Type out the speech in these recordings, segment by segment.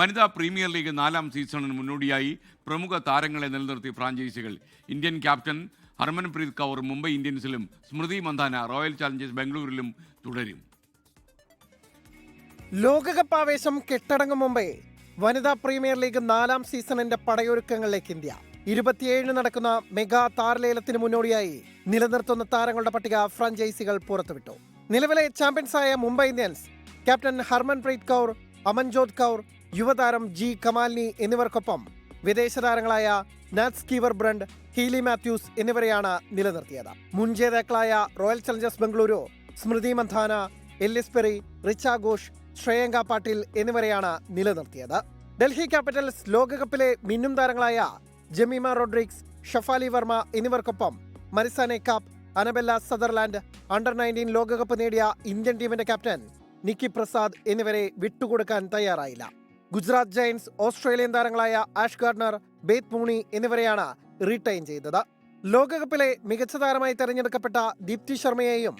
വനിതാ premier league നാലാം സീസണിന് മുന്നോടിയായി പ്രമുഖ താരങ്ങളെ നിലനിർത്തി ഫ്രാഞ്ചൈസികൾ. ഇന്ത്യൻ ക്യാപ്റ്റൻ ഹർമൻപ്രീത് കൗർ മുംബൈ ഇന്ത്യൻസിലും സ്മൃതി മന്ദാന റോയൽ ചാലഞ്ചേഴ്സ് ബാംഗ്ലൂരിലും തുടരും. ലോകകപ്പ് ആവേശം കെട്ടടങ്ങും മുമ്പേ വനിതാ പ്രീമിയർ ലീഗ് നാലാം സീസണിന്റെ പടയൊരുക്കങ്ങളിലേക്ക് ഇന്ത്യ. ഇരുപത്തിയേഴിന് നടക്കുന്ന മെഗാ താരലേലത്തിന് മുന്നോടിയായി നിലനിർത്തുന്ന താരങ്ങളുടെ പട്ടിക ഫ്രാഞ്ചൈസികൾ പുറത്തുവിട്ടു. നിലവിലെ ചാമ്പ്യൻസായ മുംബൈ ഇന്ത്യൻസ് ക്യാപ്റ്റൻ ഹർമൻപ്രീത് കൗർ അമൻജോത് കൗർ യുവതാരം ജി കമാലിനി എന്നിവർക്കൊപ്പം വിദേശ താരങ്ങളായ നാറ്റ്സ് കീവർ ബ്രണ്ട് ഹീലി മാത്യൂസ് എന്നിവരെയാണ് നിലനിർത്തിയത്. മുൻ ജേതാക്കളായ Royal Challengers Bengaluru Smriti Mandhana Ellyse Perry Richa Ghosh Shreyanka Patil എന്നിവരെയാണ് നിലനിർത്തിയത്. ഡൽഹി ക്യാപിറ്റൽസ് ലോകകപ്പിലെ മിന്നും താരങ്ങളായ ജമീമ റോഡ്രിക്സ് ഷഫാലി വർമ്മ എന്നിവർക്കൊപ്പം മരിസാനെ കാപ്പ് അനബെല്ല സദർലാൻഡ് അണ്ടർ നയന്റീൻ ലോകകപ്പ് നേടിയ ഇന്ത്യൻ ടീമിന്റെ ക്യാപ്റ്റൻ നിക്കി പ്രസാദ് എന്നിവരെ വിട്ടുകൊടുക്കാൻ തയ്യാറായില്ല. ഗുജറാത്ത് ജയൻസ് ഓസ്ട്രേലിയൻ താരങ്ങളായ ആഷ് ഗാർഡ്നർ ബേത് മൂണി എന്നിവരെയാണ് റീടൈൻ ചെയ്തത്. ലോകകപ്പിലെ മികച്ച താരമായി തെരഞ്ഞെടുക്കപ്പെട്ട ദീപ്തി ശർമ്മയെയും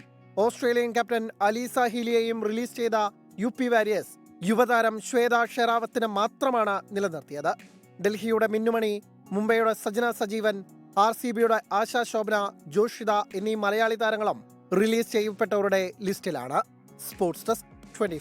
ഓസ്ട്രേലിയൻ ക്യാപ്റ്റൻ അലീസ ഹീലിയെയും റിലീസ് ചെയ്ത യു പി വാരിയേഴ്സ് യുവതാരം ശ്വേത ഷെറാവത്തിന് മാത്രമാണ് നിലനിർത്തിയത്. ഡൽഹിയുടെ മിന്നുമണി മുംബൈയുടെ സജന സജീവൻ ആർ സി ബിയുടെ ആശാ ശോഭന ജോഷിത എന്നീ മലയാളി താരങ്ങളും റിലീസ് ചെയ്യപ്പെട്ടവരുടെ ലിസ്റ്റിലാണ്. Sports desk twenty